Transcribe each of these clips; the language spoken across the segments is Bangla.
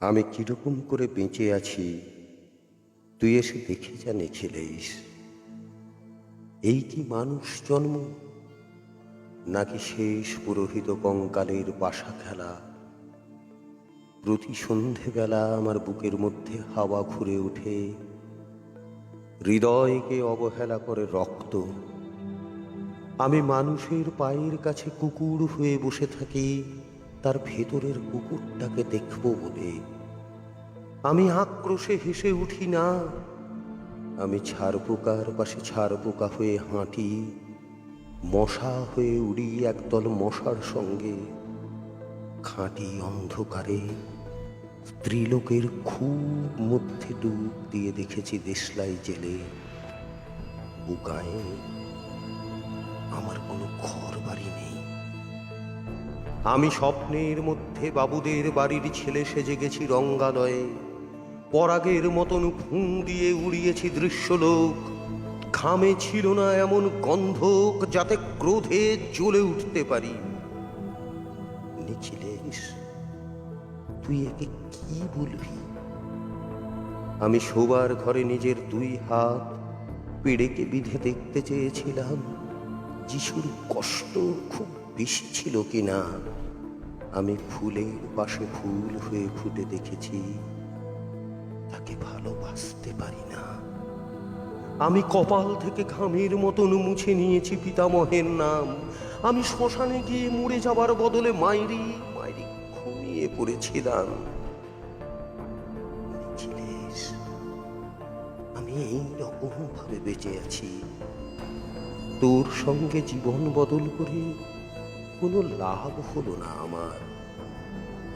আমি কীরকম করে বেঁচে আছি? তুই এসে দেখে যা নেখেলেইস এই কি মানুষ জন্ম? নাকি শেষ পুরোহিত কঙ্কালের বাসা খেলা? প্রতি সন্ধেবেলা আমার বুকের মধ্যে হাওয়া ঘুরে ওঠে। হৃদয়কে অবহেলা করে রক্ত। আমি মানুষের পায়ের কাছে কুকুর হয়ে বসে থাকি। তার ভেতরের কুকুরটাকে দেখব বলে। আমি আক্রোশে হেসে উঠি, না, আমি ছাড় পোকার পাশে ছাড় পোকা হয়ে হাঁটি। মশা হয়ে উড়ি একদল মশার সঙ্গে। খাঁটি অন্ধকারে স্ত্রীলোকের খুব মধ্যে ডুব দিয়ে দেখেছি দেশলাই জেলে। গায়ে আমার কোনো ঘর বাড়ি নেই। আমি স্বপ্নের মধ্যে বাবুদের বাড়ির ছেলে সেজে গেছি রঙ্গালয়ে। পরাগের মতন ফুঁ দিয়ে উড়িয়েছি দৃশ্যলোক। ঘামে ছিল না এমন গন্ধক যাতে ক্রোধে জ্বলে উঠতে পারি। তুই একে কি বলবি? আমি শোবার ঘরে নিজের দুই হাত পেড়েকে বিধে দেখতে চেয়েছিলাম, যিশুর কষ্ট খুব বেশি ছিল কি না? আমি ফুলের পাশে ফুল হয়ে ফুটে দেখেছি। তাকে ভালোবাসতে পারি না। আমি কপাল থেকে ঘামের মতন মুছে নিয়েছি পিতামহের নাম। আমি শ্মশানে গিয়ে মরে যাবার বদলে মাইরি মাইরি ঘুমিয়ে পড়েছিলাম। আমি এই রকম ভাবে বেঁচে আছি। তোর সঙ্গে জীবন বদল করে কোনো লাভ হলো না আমার।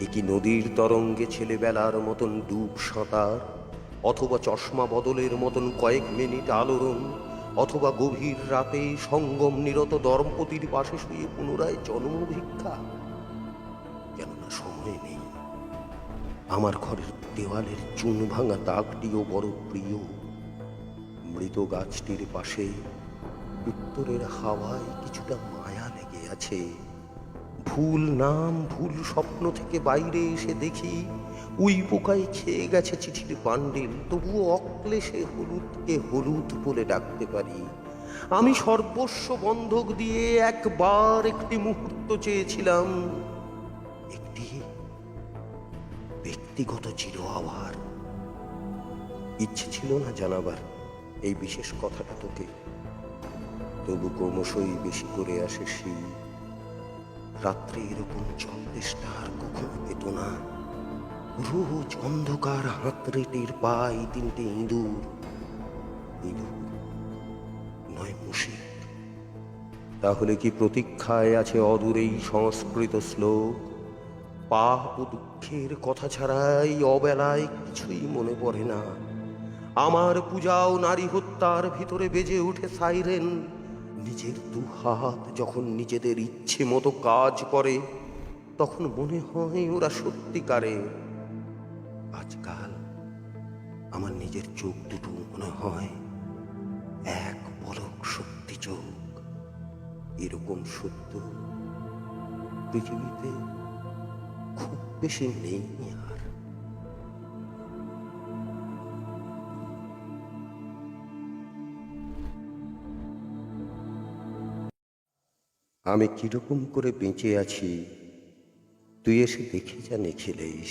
একি নদীর তরঙ্গে ছেলেবেলার মতন ডুব সাঁতার, অথবা চশমা বদলের মতন কয়েক মিনিট আলোড়ন, অথবা গভীর রাতে সঙ্গম নিরত দম্পতির পাশে শুয়ে পুনরায় জন্ম ভিক্ষা। কেননা সময় নেই। আমার ঘরের দেওয়ালের চুন ভাঙা দাগটিও বড় প্রিয়। মৃত গাছটির পাশে উত্তরের হাওয়ায় কিছুটা মায়া লেগে আছে। ভুল নাম ভুল স্বপ্ন থেকে বাইরে এসে দেখি উই পোকায় খেয়ে গেছে চিঠির বান্ডিল। তবুও অক্লেশে হলুদকে হলুদ বলে ডাকতে পারি। আমি সর্বস্ব বন্ধক দিয়ে একবার একটি মুহূর্ত চেয়েছিলাম। একটি ব্যক্তিগত চির আবার ইচ্ছে ছিল না জানাবার এই বিশেষ কথাটা তোকে। তবু ক্রমশই বেশি করে আসে সেই রাত্রে এরকম চল্লিশটা আর কখনো পেত না। রোজ অন্ধকার হাতড়েটির পাই তিনটে ইঁদুর। ইঁদুর নয় মুশিক তাহলে কি প্রতীক্ষায় আছে অদূরেই সংস্কৃত শ্লোক? পাপ ও দুঃখের কথা ছাড়াই অবেলায় কিছুই মনে পড়ে না। আমার পূজাও নারী হত্যার ভিতরে বেজে ওঠে সাইরেন। নিজের দু হাত যখন নিজেদের ইচ্ছে মতো কাজ করে, তখন মনে হয় ওরা সত্যিকারে। আজকাল আমার নিজের চোখ দুটো মনে হয় এক পলক সত্যি চোখ। এরকম সত্য পৃথিবীতে খুব বেশি নেই আমি কীরকম করে বেঁচে আছি? তুই এসে দেখে যা নেখেলেইস